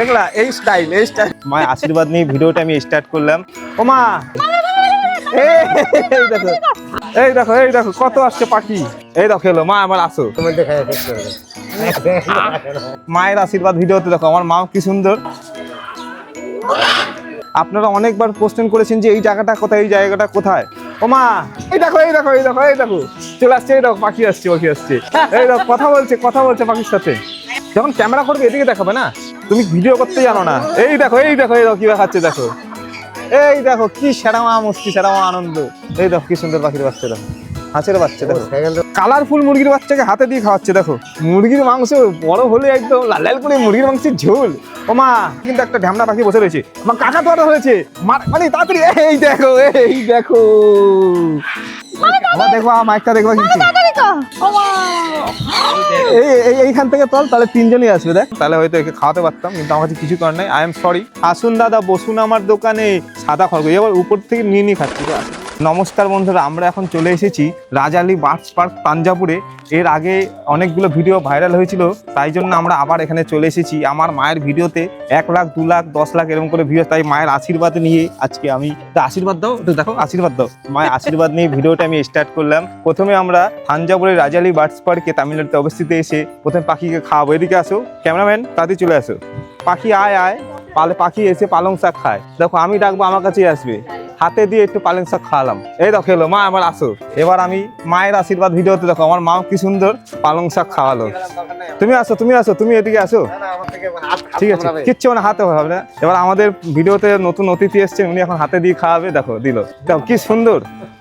দেখলা, এই স্টাইল এই স্টাইল মায়ের আশীর্বাদ নিয়ে ভিডিওটা আমি স্টার্ট করলাম। ও মা! এই দেখো এই দেখো এই দেখো, কত আসছে পাখি। এই দেখো, এলো, মা আমার আসো। মায়ের আশীর্বাদ ভিডিওতে দেখো, আমার মা কি সুন্দর। আপনারা অনেকবার কোশ্চেন করেছেন যে এই জায়গাটা কোথায়, এই জায়গাটা কোথায়। ও মা, এই দেখো এই দেখো এই দেখো এই দেখো। চলে আসছে, এই দেখো, পাখি আসছে পাখি আসছে। এই দেখো, কথা বলছে কথা বলছে পাখির সাথে। যখন ক্যামেরা করবে, এদিকে দেখাবে না? তুমি ভিডিও করতে জানো না। এই দেখো এই দেখো এই দেখো কি দেখাচ্ছে দেখো। এই দেখো কি সেরামা মস্তি সেরামা আনন্দ। এই দেখো কি সুন্দর পাখির বাচ্চা দেখো। হাঁসের বাচ্চা দেখো। কালারফুল মুরগির বাচ্চাকে হাতে দিয়ে খাওয়াচ্ছে দেখো। মুরগির মাংস বড় হলে একদম লাল লাল করে মুরগির মাংসের ঝোল। ও মা কিন্তু একটা ঢ্যামনা পাখি বসে রয়েছে। আমার কাকা তো হয়েছে মা- মানে তাড়াতাড়ি এই দেখো এই দেখো। দেখো মাইকটা দেখবা কিন্তু এই, এই- এইখান থেকে তাহলে তিনজনই আসবে, দেখ। তাহলে হয়তো খাওয়াতে পারতাম, কিন্তু আমার কাছে কিছু করার নাই। আই এম সরি আসুন দাদা, বসুন আমার দোকানে। সাদা খরগোশ। এবার উপর থেকে নিয়ে নিয়ে খাচ্ছি। নমস্কার বন্ধুরা, আমরা এখন চলে এসেছি রাজালি বার্ডস পার্ক তাঞ্জাপুরে এর আগে অনেকগুলো ভিডিও ভাইরাল হয়েছিল, তাই জন্য আমরা আবার এখানে চলে এসেছি। আমার মায়ের ভিডিওতে এক লাখ, দু লাখ, দশ লাখ এরকম করে ভিডিও তাই মায়ের আশীর্বাদ নিয়ে আজকে আমি আশীর্বাদ দাও, একটু দেখো, আশীর্বাদ দাও। মায়ের আশীর্বাদ নিয়ে ভিডিওটা আমি স্টার্ট করলাম। প্রথমে আমরা থাঞ্জাভুরের রাজালি বার্ডস পার্কে তামিলনাড়ুতে অবস্থিত এসে প্রথমে পাখিকে খাওয়াবো। এদিকে আসো, ক্যামেরাম্যান, তাড়াতাড়ি চলে আসো। পাখি আয় আয়। পালে পাখি এসে পালং শাক খায়। দেখো, আমি ডাকবো, আমার কাছেই আসবে। হাতে দিয়ে একটু পালং শাক খাওয়ালাম। এই দেখো, এলো, মা আমার আসো। এবার আমি মায়ের আশীর্বাদ ভিডিওতে দেখো, আমার মাও কি সুন্দর পালং শাক খাওয়ালো। তুমি আসো তুমি আসো, তুমি এদিকে আসো। ঠিক আছে, কিচ্ছু মানে হাতে হবে না। এবার আমাদের ভিডিওতে নতুন অতিথি এসছে উনি এখন হাতে দিয়ে খাওয়াবে, দেখো, দিল। দেখো, কি সুন্দর।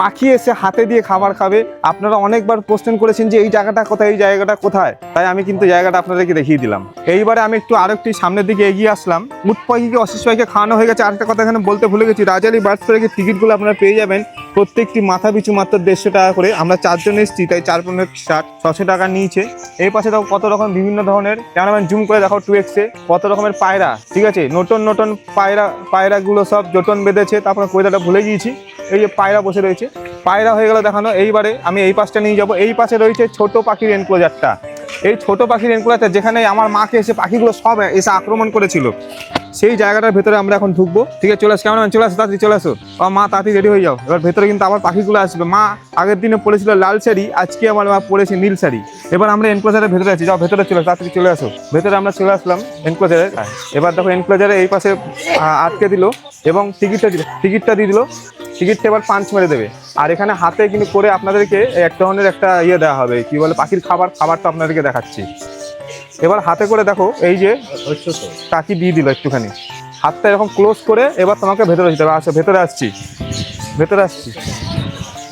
পাখি এসে হাতে দিয়ে খাবার খাবে। আপনারা অনেকবার কোশ্চেন করেছেন যে এই জায়গাটা কোথায়, এই জায়গাটা কোথায়? তাই আমি কিন্তু জায়গাটা আপনাদেরকে দেখিয়ে দিলাম। এইবারে আমি একটু আরেকটি সামনের দিকে এগিয়ে আসলাম। উট পাখিকে অশিস পাখিকে খাওয়ানো হয়ে গেছে। আরেকটা কথা এখানে বলতে ভুলে গেছি। রাজালি বার্ডস পার্কের টিকিটগুলো আপনারা পেয়ে যাবেন। প্রত্যেকটি মাথা পিছু মাত্র দেড়শো টাকা করে। আমরা চারজন এসেছি, তাই চার পনেরো ষাট ছশো টাকা নিয়েছে। এই পাশে দেখো কত রকম বিভিন্ন ধরনের। ক্যামেরাম্যান জুম করে দেখো টু এক্সে কত রকমের পায়রা, ঠিক আছে? নতুন নতুন পায়রা, পায়রাগুলো সব জটন বেঁধেছে। তারপরে কয়লাটা ভুলে গিয়েছি। এই যে পায়রা বসে রয়েছে। পায়রা হয়ে গেল দেখানো, এইবারে আমি এই পাশটা নিয়ে যাব। এই পাশে রয়েছে ছোট পাখির এনক্লোজারটা এই ছোট পাখির এনক্লোজারটা যেখানে আমার মাকে এসে পাখিগুলো সব এসে আক্রমণ করেছিল। সেই জায়গাটার ভেতরে আমরা এখন ঢুকবো। ঠিক আছে, চলে আসো কেমন চলে আসো, তাড়াতাড়ি চলে আসো। আমার মা, তাড়াতাড়ি রেডি হয়ে যাও। এবার ভেতরে কিন্তু আবার পাখিগুলো আসবে। মা, আগের দিনে পড়েছিল লাল শাড়ি, আজকে আমার মা পড়েছে নীল শাড়ি। এবার আমরা এনক্লোজারের ভেতরে আছি। যাও, ভেতরে চলে, তাড়াতাড়ি চলে আসো। ভেতরে আমরা চলে আসলাম এনক্লোজারে এবার দেখো এনক্লোজারে এই পাশে আটকে দিল এবং টিকিটটা দিল। টিকিটটা দিয়ে দিল। টিকিটটা এবার পাঞ্চ মেরে দেবে। আর এখানে হাতে কিন্তু করে আপনাদেরকে এক ধরনের একটা ইয়ে দেওয়া হবে, কি বলে, পাখির খাবার খাবারটা আপনাদেরকে দেখাচ্ছি। এবার হাতে করে দেখো, এই যে টাকি দিয়ে দিল একটুখানি। হাতটা এরকম ক্লোজ করে এবার তোমাকে ভেতরে যেতে হবে। আচ্ছা ভেতরে আসছি। ভেতরে আসছি।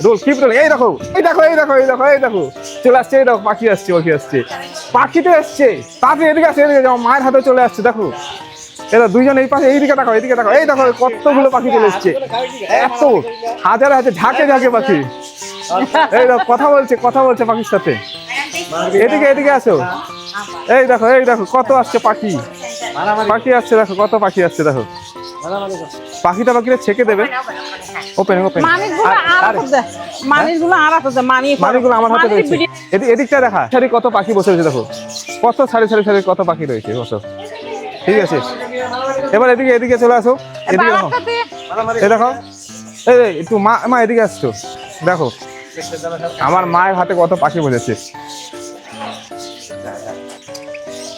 রোল কি রোল এই দেখো এই দেখো এই দেখো এই দেখো এই দেখো। চলে আসছে, এই দেখো, পাখি আসছে পাখি আসছে। পাখি তো এসছে। তাড়াতাড়ি এদিকে আসছে এদিকে মায়ের হাতে চলে আসছে, দেখো। এরা দুইজন এই পাশে এইদিকে দেখো এইদিকে দেখো এই দেখো কতগুলো পাখি চলে এসছে। এত হাজার হাজার ঝাঁকে ঝাঁকে পাখি। এই দেখো কথা বলছে কথা বলছে পাখির সাথে। এদিকে এদিকে আসো। এই দেখো এই দেখো কত আসছে পাখি। পাখি আসছে দেখো কত পাখি আসছে দেখো। পাখিটা পাখিটা ছেকে দেবে। ওপেন ওপেন মানি মানিকগুলো আমার হাতে রয়েছে। এদিক এদিকটা দেখা। সারি কত পাখি বসে রয়েছে দেখো। কত সারি সারি সারি কত পাখি রয়েছে বসো। ঠিক আছে। এবার এদিকে এদিকে চলে আসো। এদিকে দেখো। এই দেখো। এই একটু মা মা এদিকে আসছো। দেখো আমার মায়ের হাতে কত পাখি বসেছে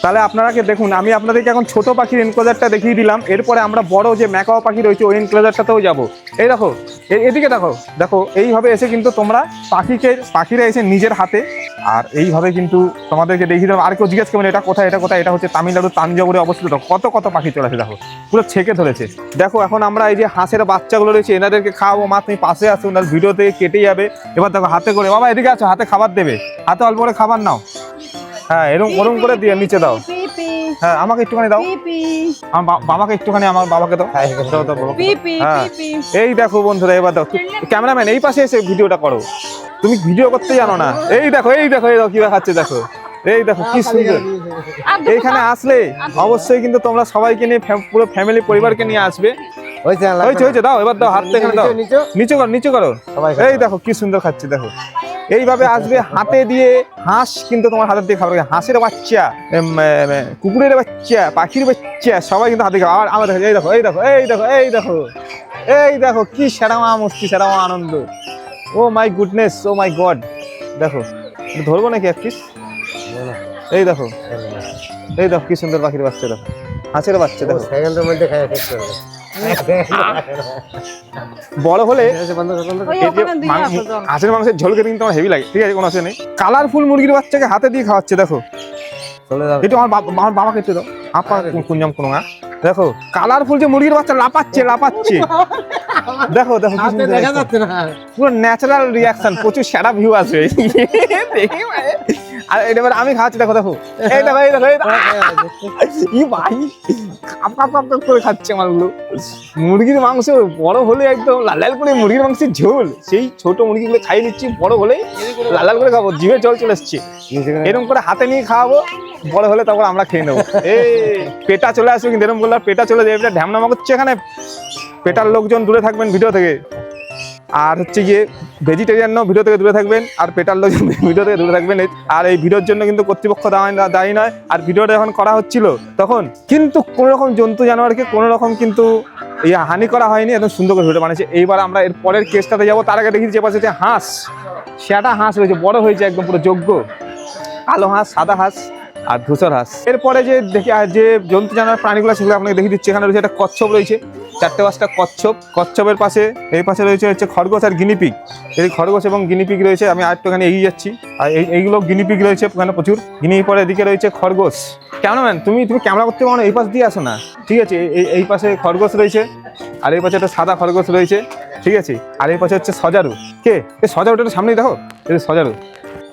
তাহলে আপনারা কি দেখুন আমি আপনাদেরকে এখন ছোট পাখির এনক্লোজারটা দেখিয়ে দিলাম। এরপরে আমরা বড় যে ম্যাকাও পাখি রয়েছে ওই এনক্লোজারটাতেও যাব। এই দেখো এদিকে দেখো। দেখো এইভাবে এসে কিন্তু তোমরা পাখিকে পাখিরা এসে নিজের হাতে আর এইভাবে কিন্তু তোমাদেরকে দেখিয়ে দেবো আর কেউ জিজ্ঞেস করবেন এটা কোথায় এটা কোথায়? এটা হচ্ছে তামিলনাড়ু তাঞ্জাবুরে অবস্থিত। কত কত পাখি চলে আসে দেখো। পুরো ছেকে ধরেছে। দেখো, এখন আমরা এই যে হাঁসের বাচ্চাগুলো রয়েছে, এনাদেরকে খাওয়াবো। মা, তুমি পাশে আসো ওনার ভিডিও থেকে কেটে যাবে। এবার দেখো, হাতে করে, বাবা, এদিকে আছো, হাতে খাবার দেবে। হাতে অল্প করে খাবার নাও। হ্যাঁ এরকম ওরকম করে দিয়ে নিচে দাও। হ্যাঁ আমাকে একটুখানি দাও। আমার বাবাকে একটুখানি, আমার বাবাকে দাও। হ্যাঁ। এই দেখো বন্ধুরা, এবার দাও ক্যামেরাম্যান, এই পাশে এসে ভিডিওটা করো। তুমি ভিডিও করতে জানো না। এই দেখো এই দেখো এই দেখো কি দেখাচ্ছে দেখো। এই দেখো কি সুন্দর। এইখানে আসলে অবশ্যই কিন্তু তোমরা সবাইকে নিয়ে পুরো ফ্যামিলি পরিবারকে নিয়ে আসবে। হয়েছে দাও এবার দাও হাতটা এখানে দাও। নিচে নিচে। করো নিচে করো। সবাই এই দেখো কি সুন্দর খাচ্ছে দেখো। এইভাবে আসবে হাতে দিয়ে হাঁস কিন্তু তোমার হাতের দিয়ে খাবার খাবে। হাঁসের বাচ্চা কুকুরের বাচ্চা পাখির বাচ্চা সবাই কিন্তু হাতে খাবে। আর আমার দেখো এই দেখো এই দেখো এই দেখো এই দেখো। এই দেখো কি সেরামা মস্তি সেরামা আনন্দ। ও my goodness oh my god দেখো এটা ধরবো নাকি এক পিস এই দেখো এই দেখো কি সুন্দর পাখির বাচ্চা দেখো। হাঁসের বাচ্চা দেখো। সেকেন্ডের মধ্যে খাই শেষ করে বড় হলে। হাঁসের মাংসের ঝোল খেতে কিন্তু আমার হেভি লাগে ঠিক আছে কোনো অসুবিধা নেই। কালারফুল মুরগির বাচ্চাকে হাতে দিয়ে খাওয়াচ্ছে দেখো। একটু আমার বাবা- আমার বাবাকে একটু দাও। আপা কুঞ্জাম কোনো না দেখো কালারফুল যে মুরগির বাচ্চা লাপাচ্ছে লাপাচ্ছে দেখো দেখো দেখা যাচ্ছে। না। পুরো ন্যাচারাল রিয়াকশন প্রচুর সেরা ভিউ আসবে। দেখি। আর এবার আমি খাচ্ছি দেখো দেখো। এই দেখো এই দেখো। ই ভাই কাপ কাপ কাপ কাপ করে খাচ্ছে আমারগুলো। মুরগির মাংস বড় হলে একদম লাল লাল করে মুরগির মাংসের ঝোল। সেই ছোট মুরগিগুলো খাইয়ে নিচ্ছি বড় হলে লাল লাল করে খাব জিভে জল চলে এসছে। এরকম করে হাতে নিয়ে খাওয়াবো বড় হলে তারপর আমরা খেয়ে নেব। এই পেটা চলে আসবে কিন্তু এরকম বললাম পেটা চলে যাবে ঢ্যামনামা করছে এখানে পেটার লোকজন দূরে থাকবেন ভিডিও থেকে। আর হচ্ছে গিয়ে ভেজিটেরিয়ানও ভিডিও থেকে দূরে থাকবেন, আর পেটার লোকজন ভিডিও থেকে দূরে থাকবেন। আর এই ভিডিওর জন্য কিন্তু কর্তৃপক্ষ দায়ী নয়। আর ভিডিওটা যখন করা হচ্ছিল তখন কিন্তু কোনো রকম জন্তু জানোয়ারকে কোনো রকম কিন্তু এই হানি করা হয়নি একদম সুন্দর করে ভিডিও বানিয়েছে। এইবার আমরা এর পরের কেসটাতে যাব। তার আগে দেখি যে পাশে যে হাঁস। সেটা হাঁস রয়েছে, বড় হয়েছে, একদম পুরো যোগ্য। কালো হাঁস, সাদা হাঁস, আর ধূসর হাঁস। এরপরে যে দেখি যে জন্তু জানোয়ার প্রাণীগুলো সেগুলো আপনাকে দেখিয়ে দিচ্ছি। এখানে রয়েছে একটা কচ্ছপ রয়েছে। চারটে পাঁচটা কচ্ছপ। কচ্ছপের পাশে এই পাশে রয়েছে হচ্ছে খরগোশ আর গিনিপিগ এই খরগোশ এবং গিনিপিগ রয়েছে আমি আর একটুখানি এগিয়ে যাচ্ছি। আর এই এইগুলো গিনিপিগ রয়েছে ওখানে প্রচুর। গিনি পরে এদিকে রয়েছে খরগোশ। ক্যামেরাম্যান তুমি তুমি ক্যামেরা করতে পারো এই পাশ দিয়ে আসো না। ঠিক আছে এই এই পাশে খরগোশ রয়েছে আর এই পাশে একটা সাদা খরগোশ রয়েছে ঠিক আছে। আর এই পাশে হচ্ছে সজারু। কে? এই সজারুটা সামনেই দেখো। এই সজারু।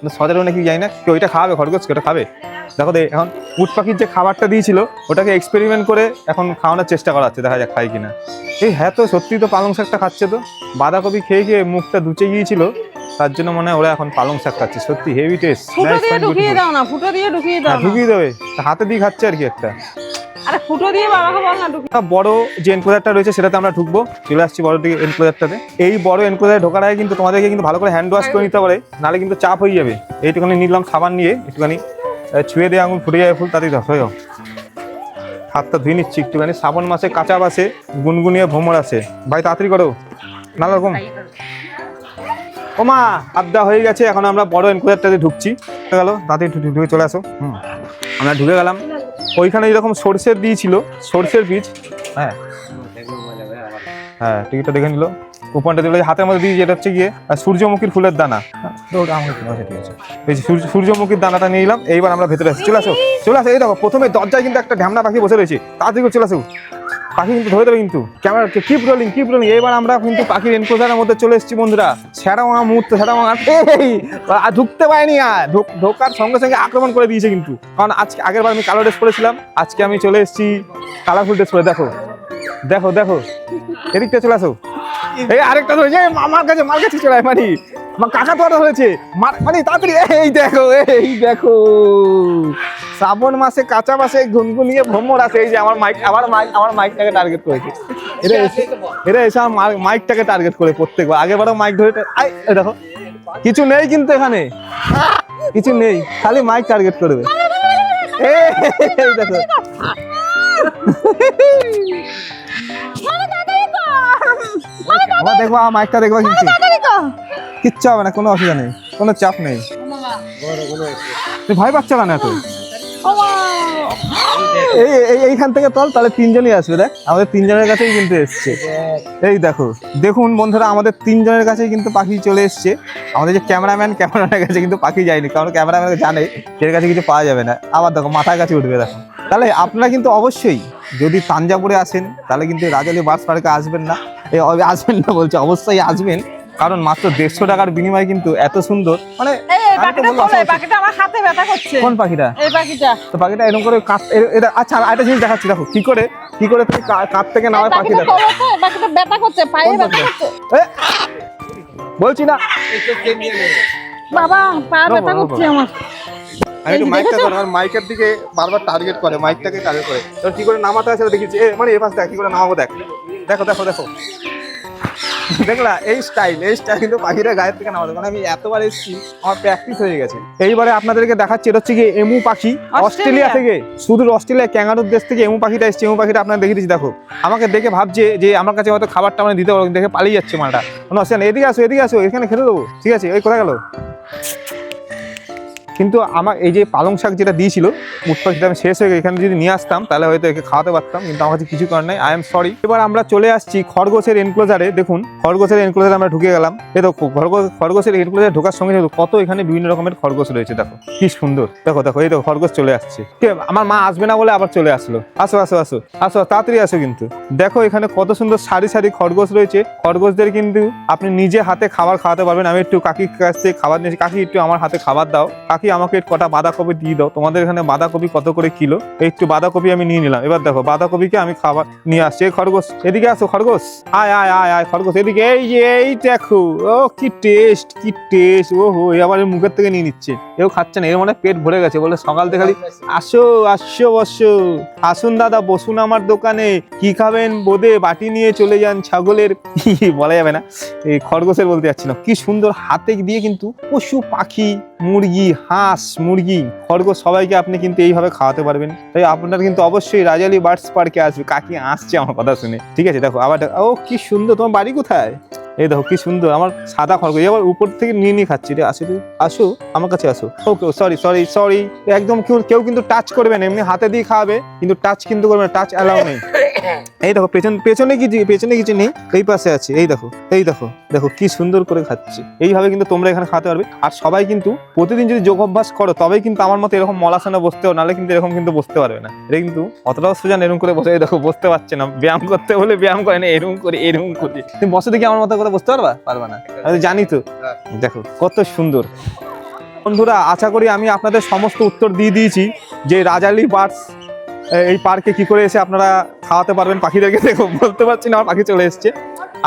না, সজারু নাকি যাই না কেউ ওইটা খাওয়াবে খরগোশকে ওটা খাবে। দেখো দে এখন উট পাখির যে খাবারটা দিয়েছিল ওটাকে এক্সপেরিমেন্ট করে এখন খাওয়ানোর চেষ্টা করা হচ্ছে দেখা যাক খাই কিনা। এই হ্যাঁ তো সত্যি তো পালং শাকটা খাচ্ছে তো। বাঁধাকপি খেয়ে খেয়ে মুখটা দুচে গিয়েছিল তার জন্য মনে হয় ওরা এখন পালং শাক খাচ্ছে সত্যি হেভি টেস্ট ফুটো দিয়ে ঢুকিয়ে দাও না ফুটো দিয়ে ঢুকিয়ে দাও হ্যাঁ, ঢুকিয়ে দেবে হাতে দিয়ে খাচ্ছে আর কি একটা। আরে ফুটো দিয়ে বাবাকে বল না একটা বড় যে এনক্লোজারটা রয়েছে সেটাতে আমরা ঢুকবো। চলে আসছি বড় দিকে এনক্লোজারটাতে এই বড় এনক্লোজারে ঢোকার আগে কিন্তু তোমাদেরকে কিন্তু ভালো করে হ্যান্ড ওয়াশ করে নিতে পারে নাহলে কিন্তু চাপ হয়ে যাবে। এইটুখানি নিলাম সাবান নিয়ে একটুখানি ছুঁয়ে দিয়ে আঙুল ফুটে যাবে ফুল তাতেই ধস হয়ে। হাতটা ধুয়ে নিচ্ছি একটুখানি শ্রাবণ মাসে কাঁচা বাসে গুনগুনিয়ে ভ্রমর আছে। ভাই তাড়াতাড়ি করো। নানা রকম। ও মা আড্ডা হয়ে গেছে এখন আমরা বড় এনক্লোজারটাতে ঢুকছি। হয়ে গেল তাড়াতাড়ি ঢুকে- ঢুকে চলে আসো। হুম। আমরা ঢুকে গেলাম। ওইখানে এরকম সর্ষের দিয়েছিল সর্ষের বীজ। হ্যাঁ। হ্যাঁ টিকিটটা দেখে নিল। কুপনটা দিল হাতের মধ্যে দিয়ে যেটা হচ্ছে গিয়ে আর সূর্যমুখীর ফুলের দানা। ঠিক আছে, এই সূর্যমুখীর দানাটা নিয়ে নিলাম এইবার আমরা ভেতরে আসি। চলে আসো চলে আসো। এই দেখো প্রথমে দরজায় কিন্তু একটা ঢ্যামনা পাখি বসে রয়েছে। তাড়াতাড়ি চলে আসো। পাখি কিন্তু ধরে দেবে কিন্তু। Camera keep rolling keep rolling এবার আমরা কিন্তু পাখির এনক্লোজারের মধ্যে চলে এসেছি বন্ধুরা। মামা মুহূর্ত এই, আর ঢুকতে পারিনি আর। ঢোক- ঢোকার সঙ্গে সঙ্গে আক্রমণ করে দিয়েছে কিন্তু। কারণ আজকে আগের বার আমি কালো ড্রেস পরেছিলাম। আজকে আমি চলে এসেছি কালারফুল ড্রেস পরে। দেখো। দেখো দেখো। এদিকটা চলে আসো। এই আরেকটা ধরেছে এই মামার কাছে মার কাছে চলে মানি আমার কাকা তো হয়েছে মানে তাড়াতাড়ি। এই দেখো এই দেখো। শ্রাবণ মাসে কাঁচা মাসে ঘুনগুনিয়ে ভ্রমর আছে। এই যে আমার মাইক আমার মাইক আমার মাইকটাকে টার্গেট করেছে। এরা এসে এরা এসে আমার মাইকটাকে টার্গেট করে প্রত্যেকবার। আগেবারও মাইক ধরে আই, দেখো। কিছু নেই কিন্তু এখানে। কিছু নেই খালি মাইক টার্গেট করবে এই এই দেখো। আবার দেখব আমার মাইকটা দেখব কিন্তু কিচ্ছু হবে না কোনো অসুবিধা নেই কোনো চাপ নেই। তুই ভয় পাচ্ছ কেন এত? এই এই- এইখান থেকে তল তাহলে তিনজনই আসবে দেখ। আমাদের তিনজনের কাছেই কিন্তু এসছে। এই দেখো দেখুন বন্ধুরা আমাদের তিনজনের কাছেই কিন্তু পাখি চলে এসছে। আমাদের যে ক্যামেরাম্যান ক্যামেরাম্যানের কাছে কিন্তু পাখি যায়নি কারণ ক্যামেরাম্যান জানে এর কাছে কিছু পাওয়া যাবে না। আবার দেখো মাথার কাছে উঠবে দেখো। তাহলে আপনারা কিন্তু অবশ্যই যদি তাঞ্জাপুরে আসেন তাহলে কিন্তু রাজালি বাস পার্কে আসবেন না। এ, অ- আসবেন না বলছে অবশ্যই আসবেন। কারণ মাত্র দেড়শো টাকার বিনিময়ে কিন্তু এত সুন্দর মানে এই এই আমি তো পাখিটা তোলো এই পাখিটা আমার হাতে ব্যথা করছে। কোন পাখিটা? এই পাখিটা তো পাখিটা এরকম করে এটা আচ্ছা আরেকটা জিনিস দেখাচ্ছি দেখো কি করে কি করে তুমি থেকে নামায় পাখি পাখিটা তোলো তো পাখিটা ব্যথা করছে পায়ে ব্যথা করছে। বলছি না। বাবা পা ব্যথা করছে আমার। আমি একটু মাইকটা দেখেছ? ধরো আমার মাইকের দিকে বারবার টার্গেট করে মাইকটাকে টার্গেট করে। তো কি করে নামাতে আছে এ মানে এ পাশ দেখ কি করে নামাবো দেখ। দেখো দেখো দেখো। দেখলা এই স্টাইল এই স্টাইল কিন্তু পাখিরা গায়ের থেকে নামাতে মানে আমি এতবার এসেছি আমার প্র্যাকটিস হয়ে গেছে। এইবারে আপনাদেরকে দেখাচ্ছি এটা হচ্ছে কি এমু পাখি অস্ট্রেলিয়া থেকে শুধু অস্ট্রেলিয়া ক্যাঙ্গারুর দেশ থেকে এমু পাখিটা এসেছে। এমু পাখিটা আপনার দেখিয়ে দিচ্ছি দেখো। আমাকে দেখে ভাবছে যে আমার কাছে হয়তো খাবারটা মানে দিতে পারব দেখে পালিয়ে যাচ্ছে মালটা। নেই। এদিকে আসো এদিকে আসো এখানে খেতে দেবো। ঠিক আছে ওই কোথায় গেল? কিন্তু আমার এই যে পালং শাক যেটা দিয়েছিল উট পাখিটা আমি শেষ হয়ে গেছে, এখানে যদি নিয়ে আসতাম, তাহলে হয়তো একে খাওয়াতে পারতাম, কিন্তু আমার কাছে কিছু করার নাই। আই এম সরি এবার আমরা চলে আসছি খরগোশের এনক্লোজারে দেখুন, খরগোশের এনক্লোজারে আমরা ঢুকে গেলাম। এই তো খরগোশ খরগোশের এনক্লোজারে ঢোকার সঙ্গে কত এখানে বিভিন্ন রকমের খরগোশ রয়েছে, দেখো। কি সুন্দর। দেখো দেখো, এই তো খরগোশ চলে আসছে। আমার মা আসবে না বলে আবার চলে আসলো। আসো আসো আসো আসো, তাড়াতাড়ি আসো কিন্তু। দেখো, এখানে কত সুন্দর সারি সারি খরগোশ রয়েছে। খরগোশদের কিন্তু আপনি নিজে হাতে খাবার খাওয়াতে পারবেন। আমি একটু কাকির কাছ থেকে খাবার নিয়েছি। কাকি, একটু আমার হাতে খাবার দাও। কাকি আমাকে কটা বাঁধাকপি দিয়ে দাও। তোমাদের এখানে বাঁধাকপি কত করে কিলো? একটু বাঁধাকপি আমি নিয়ে নিলাম। এবার দেখো, বাঁধাকপিকে আমি খাবার নিয়ে আসছি। এই খরগোশ, এদিকে আসো খরগোশ। আয় আয় আয় আয়, খরগোশ, এদিকে এই যে, এই দেখো, ও কি টেস্ট কি টেস্ট ও হো এ আবার মুখের থেকে নিয়ে নিচ্ছে। এও খাচ্ছে না, এর মানে পেট ভরে গেছে, বলে সকাল থেকে আসো আসো, বসো। আসুন দাদা, বসুন আমার দোকানে। কি খাবেন? বোধে বাটি নিয়ে চলে যান ছাগলের। বলা যাবে না। এই খরগোশের বলতে যাচ্ছি না। কি সুন্দর হাতে দিয়ে কিন্তু পশু পাখি মুরগি, হাঁস, মুরগি খরগোশ সবাইকে আপনি কিন্তু এইভাবে খাওয়াতে পারবেন। তাই আপনার কিন্তু অবশ্যই রাজালি বার্ডস পার্কে আসবে। কাকি আসছে আমার কথা শুনে। ঠিক আছে, দেখো, আবার ও কি সুন্দর, তোমার বাড়ি কোথায়? এই দেখো, কি সুন্দর, আমার সাদা খরগোশ এবার উপর থেকে নিয়ে নিয়ে খাচ্ছি। রে আসো আসো, আমার কাছে আসো। ওকে সরি সরি সরি একদম কেউ কেউ কিন্তু টাচ করবে না, এমনি হাতে দিয়ে খাওয়াবে, কিন্তু টাচ কিন্তু করবে না টাচ অ্যালাউ নেই। এই দেখো, পেছন পেছনে কিছু পেছনে কিছু নেই, এই পাশে আছে, এই দেখো এই দেখো দেখো কি সুন্দর করে খাচ্ছে। এইভাবে কিন্তু তোমরা এখানে খাতে পারবে। আর সবাই কিন্তু প্রতিদিন যদি যোগ অভ্যাস করো, তবেই কিন্তু আমার মতো এরকম মলাসনে বসতে হবে, নাহলে কিন্তু এরকম কিন্তু বসতে পারবে না। এটা কিন্তু অতটাও সোজা এরকম করে বসে দেখো, বসতে পারছে না। ব্যায়াম করতে হলে ব্যায়াম করে না, এরকম করে এরকম করে। তুমি বসে দেখি আমার মতো করে বসতে পারবা? পারবা না। আমি জানি তো। দেখো, কত সুন্দর। বন্ধুরা, আশা করি আমি আপনাদের সমস্ত উত্তর দিয়ে দিয়েছি যে রাজালি বার্ডস এই পার্কে কি করে এসে আপনারা খাওয়াতে পারবেন পাখিদেরকে, দেখো, বলতে পারছি না আমার পাখি চলে এসছে।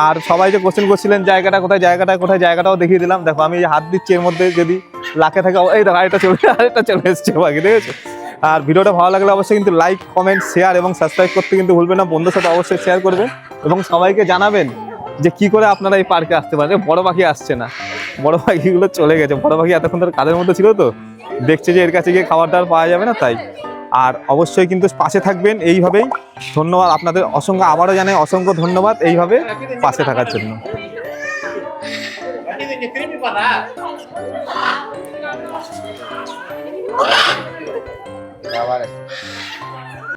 আর সবাই যে কোশ্চেন করছিলেন, জায়গাটা কোথায় জায়গাটা কোথায়, জায়গাটাও দেখিয়ে দিলাম। দেখো, আমি হাত দিচ্ছি এর মধ্যে, যদি লাখে থাকে, এই দেখো, আরেকটা চলে আরেকটা চলে এসছে পাখি দেখেছ আর ভিডিওটা ভালো লাগলে অবশ্যই কিন্তু লাইক কমেন্ট শেয়ার এবং সাবস্ক্রাইব করতে কিন্তু ভুলবেন না। বন্ধুর সাথে অবশ্যই শেয়ার করবেন এবং সবাইকে জানাবেন যে কি করে আপনারা এই পার্কে আসতে পারেন। বড় পাখি আসছে না। বড় পাখিগুলো চলে গেছে। বড় পাখি এতক্ষণ ধরে কাদের মধ্যে ছিল তো? দেখছে যে এর কাছে গিয়ে খাবার টাবার পাওয়া যাবে না, তাই। আর অবশ্যই কিন্তু পাশে থাকবেন এইভাবেই। ধন্যবাদ আপনাদের, অসংখ্য আবারও জানাই, অসংখ্য ধন্যবাদ এইভাবে পাশে থাকার জন্য। আবার